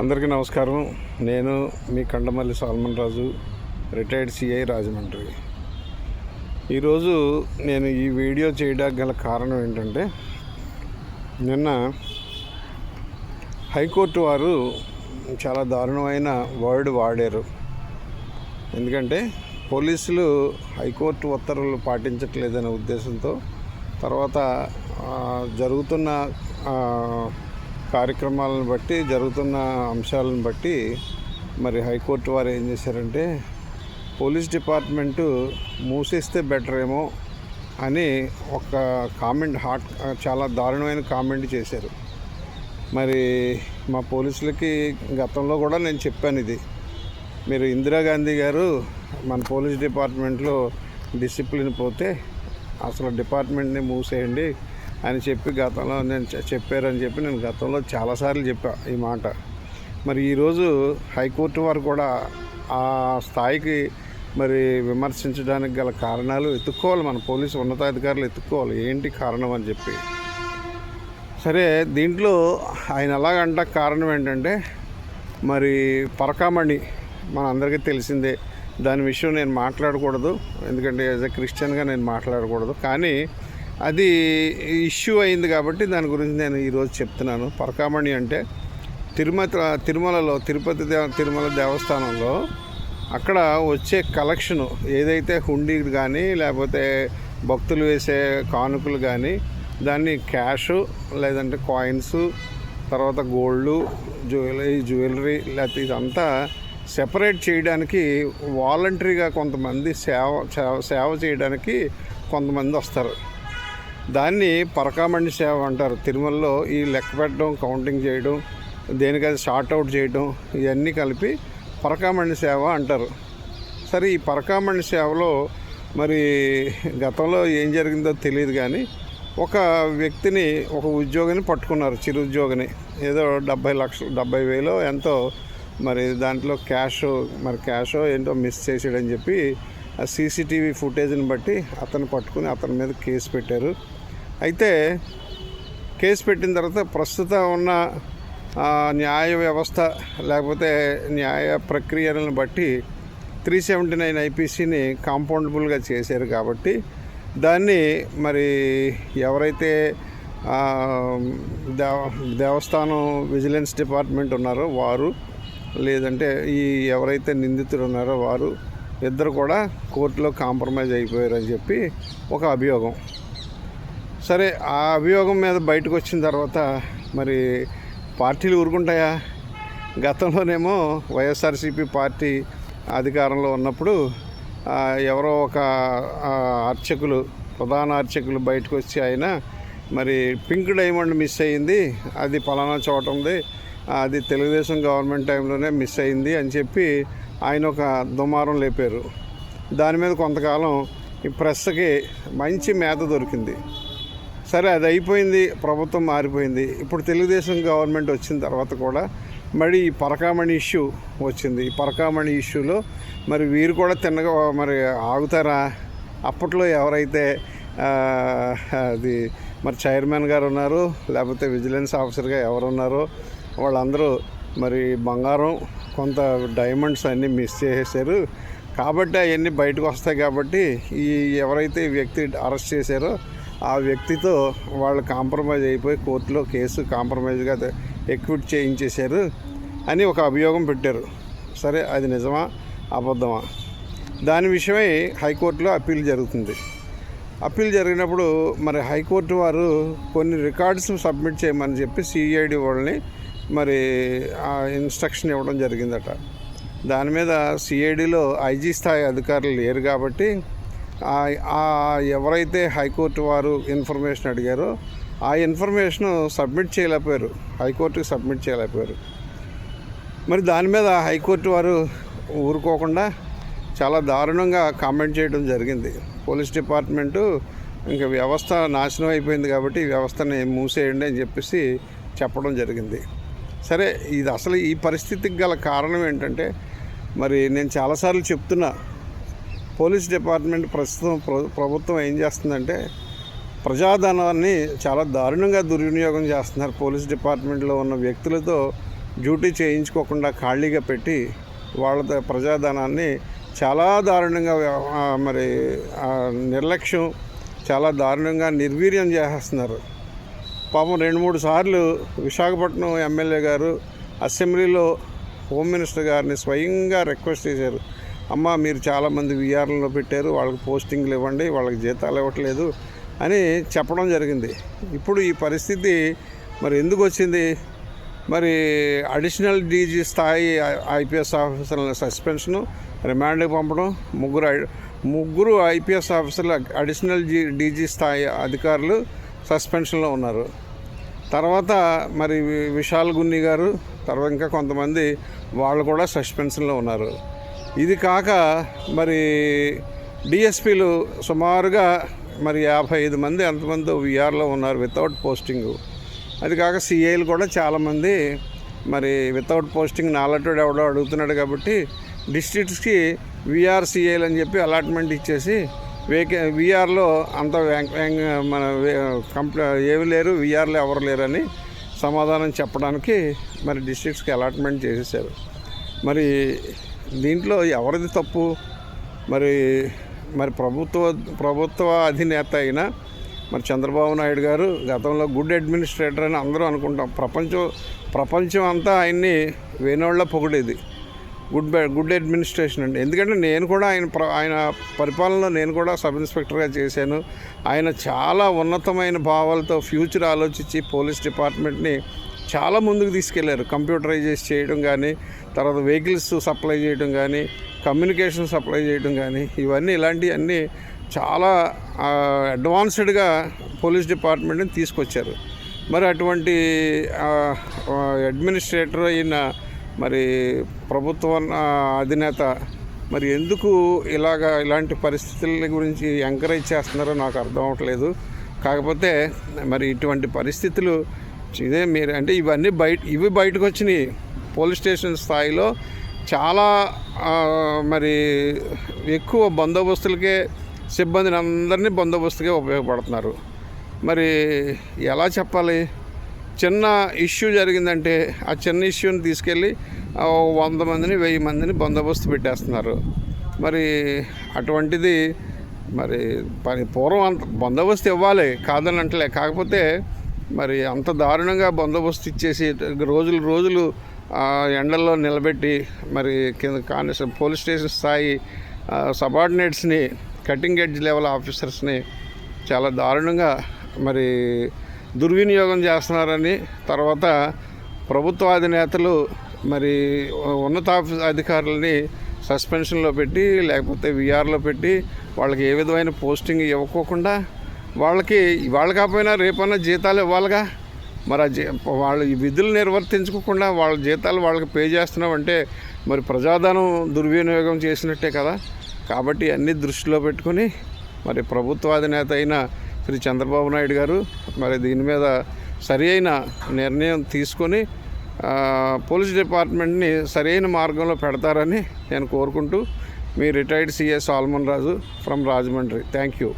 అందరికీ నమస్కారం. నేను మీ Kandamalli salmon Raju retired CI Rajahmundry. ఈరోజు నేను ఈ వీడియో చేయడానికి గల కారణం ఏంటంటే నిన్న హైకోర్టు వారు చాలా దారుణమైన వర్డ్ వాడారు. ఎందుకంటే పోలీసులు హైకోర్టు ఉత్తర్వులు పాటించట్లేదనే ఉద్దేశంతో తర్వాత జరుగుతున్న కార్యక్రమాలను బట్టి జరుగుతున్న అంశాలను బట్టి మరి హైకోర్టు వారు ఏం చేశారంటే పోలీస్ డిపార్ట్మెంటు మూసేస్తే బెటర్ ఏమో అని ఒక కామెంట్ హాట్ చాలా దారుణమైన కామెంట్ చేశారు. మరి మా పోలీసులకి గతంలో కూడా నేను చెప్పాను ఇది. మీరు ఇందిరాగాంధీ గారు మన పోలీస్ డిపార్ట్మెంట్లో డిసిప్లిన్ పోతే అసలు డిపార్ట్మెంట్ని మూసేయండి అని చెప్పి గతంలో నేను చెప్పారని చెప్పి నేను గతంలో చాలాసార్లు చెప్పా ఈ మాట. మరి ఈరోజు హైకోర్టు వారు కూడా ఆ స్థాయికి మరి విమర్శించడానికి గల కారణాలు ఎత్తుక్కోవాలి. మన పోలీసు ఉన్నతాధికారులు ఎత్తుక్కోవాలి. ఏంటి కారణం అని చెప్పి. సరే దీంట్లో ఆయన ఎలాగంట కారణం ఏంటంటే మరి పరకామణి మన అందరికీ తెలిసిందే. దాని విషయం నేను మాట్లాడకూడదు. ఎందుకంటే యాజ్ ఎ క్రిస్టియన్గా నేను మాట్లాడకూడదు. కానీ అది ఇష్యూ అయింది కాబట్టి దాని గురించి నేను ఈరోజు చెప్తున్నాను. పరకామణి అంటే తిరుమల తిరుమలలో తిరుపతి దేవ తిరుమల దేవస్థానంలో అక్కడ వచ్చే కలెక్షను ఏదైతే హుండీ కానీ లేకపోతే భక్తులు వేసే కానుకలు కానీ దాన్ని క్యాష్ లేదంటే కాయిన్స్ తర్వాత గోల్డ్ జ్యువెలరీ జ్యువెలరీ లేకపోతే ఇదంతా సెపరేట్ చేయడానికి వాలంటరీగా కొంతమంది సేవ సేవ- సేవ చేయడానికి కొంతమంది వస్తారు. దాన్ని పరకామండి సేవ అంటారు. తిరుమలలో ఈ లెక్క పెట్టడం కౌంటింగ్ చేయడం దేనికది షార్ట్ అవుట్ చేయడం ఇవన్నీ కలిపి పరకామండి సేవ అంటారు. సరే ఈ పరకామండి సేవలో మరి గతంలో ఏం జరిగిందో తెలియదు కానీ ఒక వ్యక్తిని ఒక ఉద్యోగిని పట్టుకున్నారు చిరు ఉద్యోగిని. ఏదో డెబ్బై లక్షలు డెబ్బై వేలో ఎంతో మరి దాంట్లో క్యాష్ మరి క్యాష్ ఏంటో మిస్ చేసాడని చెప్పి ఆ సీసీటీవీ ఫుటేజ్ని బట్టి అతను పట్టుకుని అతని మీద కేసు పెట్టారు. అయితే కేసు పెట్టిన తర్వాత ప్రస్తుతం ఉన్న న్యాయ వ్యవస్థ లేకపోతే న్యాయ ప్రక్రియలను బట్టి త్రీ సెవెంటీ నైన్ ఐపీసీని కాంపౌండబుల్గా చేశారు కాబట్టి దాన్ని మరి ఎవరైతే దేవ దేవస్థానం విజిలెన్స్ డిపార్ట్మెంట్ ఉన్నారో వారు లేదంటే ఈ ఎవరైతే నిందితులు ఉన్నారో వారు ఇద్దరు కూడా కోర్టులో కాంప్రమైజ్ అయిపోయారని చెప్పి ఒక అభియోగం. సరే ఆ అభియోగం మీద బయటకు వచ్చిన తర్వాత మరి పార్టీలు ఊరుకుంటాయా? గతంలోనేమో వైఎస్ఆర్సీపీ పార్టీ అధికారంలో ఉన్నప్పుడు ఎవరో ఒక అర్చకులు ప్రధాన అర్చకులు బయటకు వచ్చి ఆయన మరి పింక్ డైమండ్ మిస్ అయ్యింది అది పలానా చోట ఉంది అది తెలుగుదేశం గవర్నమెంట్ టైంలోనే మిస్ అయింది అని చెప్పి ఆయన ఒక దుమారం లేపారు. దాని మీద కొంతకాలం ఈ ప్రెస్కి మంచి మేత దొరికింది. సరే అది అయిపోయింది ప్రభుత్వం మారిపోయింది. ఇప్పుడు తెలుగుదేశం గవర్నమెంట్ వచ్చిన తర్వాత కూడా మరి ఈ పరకామణి ఇష్యూ వచ్చింది. ఈ పరకామణి ఇష్యూలో మరి వీరు కూడా తిన్నగా మరి ఆగుతారా? అప్పట్లో ఎవరైతే అది మరి చైర్మన్ గారు ఉన్నారు లేకపోతే విజిలెన్స్ ఆఫీసర్గా ఎవరున్నారో వాళ్ళందరూ మరి బంగారం కొంత డైమండ్స్ అన్నీ మిస్ చేసేసారు కాబట్టి అవన్నీ బయటకు వస్తాయి కాబట్టి ఈ ఎవరైతే ఈ వ్యక్తి అరెస్ట్ చేశారో ఆ వ్యక్తితో వాళ్ళు కాంప్రమైజ్ అయిపోయి కోర్టులో కేసు కాంప్రమైజ్గా ఎక్విట్ చేయించేశారు అని ఒక అభియోగం పెట్టారు. సరే అది నిజమా? అబద్ధమా? దాని విషయమై హైకోర్టులో అప్పీల్ జరుగుతుంది. అప్పీల్ జరిగినప్పుడు మరి హైకోర్టు వారు కొన్ని రికార్డ్స్ సబ్మిట్ చేయమని చెప్పి సిఐడి వాళ్ళని మరి ఆ ఇన్స్ట్రక్షన్ ఇవ్వడం జరిగిందట. దాని మీద సిఐడిలో ఐజీ స్థాయి అధికారులు లేరు కాబట్టి ఎవరైతే హైకోర్టు వారు ఇన్ఫర్మేషన్ అడిగారో ఆ ఇన్ఫర్మేషన్ సబ్మిట్ చేయలేకపోయారు. హైకోర్టుకి సబ్మిట్ చేయలేకపోయారు. మరి దాని మీద హైకోర్టు వారు ఊరుకోకుండా చాలా దారుణంగా కామెంట్ చేయడం జరిగింది. పోలీస్ డిపార్ట్మెంటు ఇంకా వ్యవస్థ నాశనం అయిపోయింది కాబట్టి వ్యవస్థని మూసేయండి అని చెప్పేసి చెప్పడం జరిగింది. సరే ఇది అసలు ఈ పరిస్థితికి గల కారణం ఏంటంటే మరి నేను చాలాసార్లు చెప్తున్నా పోలీస్ డిపార్ట్మెంట్ ప్రస్తుతం ప్ర- ప్రభుత్వం ఏం చేస్తుందంటే ప్రజాధనాన్ని చాలా దారుణంగా దుర్వినియోగం చేస్తున్నారు. పోలీస్ డిపార్ట్మెంట్లో ఉన్న వ్యక్తులతో డ్యూటీ చేయించుకోకుండా ఖాళీగా పెట్టి వాళ్ళ ప్రజాధనాన్ని చాలా దారుణంగా మరి నిర్లక్ష్యం చాలా దారుణంగా నిర్వీర్యం చేసేస్తున్నారు పాపం రెండు మూడు సార్లు విశాఖపట్నం ఎమ్మెల్యే గారు అసెంబ్లీలో హోమ్ మినిస్టర్ గారిని స్వయంగా రిక్వెస్ట్ చేశారు. అమ్మ మీరు చాలామంది విఆర్లలో పెట్టారు వాళ్ళకి పోస్టింగ్లు ఇవ్వండి వాళ్ళకి జీతాలు ఇవ్వట్లేదు అని చెప్పడం జరిగింది. ఇప్పుడు ఈ పరిస్థితి మరి ఎందుకు వచ్చింది? మరి అడిషనల్ డీజీ స్థాయి ఐపీఎస్ ఆఫీసర్ల సస్పెన్షను రిమాండ్కి పంపడం ముగ్గురు ఐ- ముగ్గురు ఐపీఎస్ ఆఫీసర్లు అడిషనల్ జీ డీజీ స్థాయి అధికారులు సస్పెన్షన్లో ఉన్నారు. తర్వాత మరి విశాల్ గున్ని గారు తర్వాత ఇంకా కొంతమంది వాళ్ళు కూడా సస్పెన్షన్లో ఉన్నారు. ఇది కాక మరి డిఎస్పీలు సుమారుగా మరి యాభై ఐదు మంది అంతమంది విఆర్లో ఉన్నారు వితౌట్ పోస్టింగ్ అది కాక సిఐలు కూడా చాలామంది మరి వితౌట్ పోస్టింగ్ నాలటోడు ఎవడో అడుగుతున్నాడు కాబట్టి డిస్ట్రిక్ట్స్కి విఆర్ సిఐలు అని చెప్పి అలాట్మెంట్ ఇచ్చేసి వేకే విఆర్లో అంత మన కంప్లీ ఏమి లేరు విఆర్లో ఎవరు లేరని సమాధానం చెప్పడానికి మరి డిస్ట్రిక్ట్స్కి అలాట్మెంట్ చేసేసారు. మరి దీంట్లో ఎవరిది తప్పు? మరి మరి ప్రభుత్వ ప్రభుత్వ అధినేత అయిన మరి చంద్రబాబు నాయుడు గారు గతంలో గుడ్ అడ్మినిస్ట్రేటర్ అని అందరూ అనుకుంటాం. ప్రపంచం ప్రపంచం అంతా ఆయన్ని వేనోళ్ళ పొగిడేది. గుడ్ బ్యాడ్ గుడ్ అడ్మినిస్ట్రేషన్ అండి. ఎందుకంటే నేను కూడా ఆయన ప్ర- ఆయన పరిపాలనలో నేను కూడా సబ్ ఇన్స్పెక్టర్గా చేశాను. ఆయన చాలా ఉన్నతమైన భావాలతో ఫ్యూచర్ ఆలోచించి పోలీస్ డిపార్ట్మెంట్ని చాలా ముందుకు తీసుకెళ్ళారు. కంప్యూటరైజేస్ చేయడం కానీ తర్వాత వెహికల్స్ సప్లై చేయడం కానీ కమ్యూనికేషన్ సప్లై చేయడం కానీ ఇవన్నీ ఇలాంటివన్నీ చాలా అడ్వాన్స్డ్గా పోలీస్ డిపార్ట్మెంట్ని తీసుకొచ్చారు. మరి అటువంటి అడ్మినిస్ట్రేటర్ అయిన మరి ప్రభుత్వ అధినేత మరి ఎందుకు ఇలాగ ఇలాంటి పరిస్థితుల గురించి ఎంకరేజ్ చేస్తున్నారో నాకు అర్థం అవ్వట్లేదు కాకపోతే మరి ఇటువంటి పరిస్థితులు ఇదే మీరు అంటే ఇవన్నీ బయట ఇవి బయటకు వచ్చినాయి. పోలీస్ స్టేషన్ స్థాయిలో చాలా మరి ఎక్కువ బందోబస్తులకే సిబ్బందిని అందరినీ బందోబస్తుకే ఉపయోగపడుతున్నారు. మరి ఎలా చెప్పాలి? చిన్న ఇష్యూ జరిగిందంటే ఆ చిన్న ఇష్యూని తీసుకెళ్ళి వంద మందిని వెయ్యి మందిని బందోబస్తు పెట్టేస్తున్నారు. మరి అటువంటిది మరి పని పూర్వం అంత బందోబస్తు ఇవ్వాలి కాదని అంటలే కాకపోతే మరి అంత దారుణంగా బందోబస్తు ఇచ్చేసి రోజులు రోజులు ఆ, ఎండల్లో నిలబెట్టి మరి కింద కానిస్టేబుల్ పోలీస్ స్టేషన్ స్థాయి సబార్డినేట్స్ని కటింగ్ ఎడ్జ్ లెవెల్ ఆఫీసర్స్ని చాలా దారుణంగా మరి దుర్వినియోగం చేస్తున్నారని తర్వాత ప్రభుత్వ అధినేతలు మరి ఉన్నత అధికారులని సస్పెన్షన్లో పెట్టి లేకపోతే విఆర్లో పెట్టి వాళ్ళకి ఏ విధమైన పోస్టింగ్ ఇవ్వకోకుండా వాళ్ళకి వాళ్ళ కాకపోయినా రేపన్నా జీతాలు ఇవ్వాలిగా? మరి ఆ జీ వాళ్ళు ఈ విధులు నిర్వర్తించుకోకుండా వాళ్ళ జీతాలు వాళ్ళకి పే చేస్తున్నామంటే మరి ప్రజాధనం దుర్వినియోగం చేసినట్టే కదా? కాబట్టి అన్ని దృష్టిలో పెట్టుకుని మరి ప్రభుత్వాధినేత అయిన శ్రీ చంద్రబాబు నాయుడు గారు మరి దీని మీద సరి అయిన నిర్ణయం తీసుకొని పోలీస్ డిపార్ట్మెంట్ని సరైన మార్గంలో పెడతారని నేను కోరుకుంటూ మీ retired CS Salman Raju from Rajahmundry. Thank you.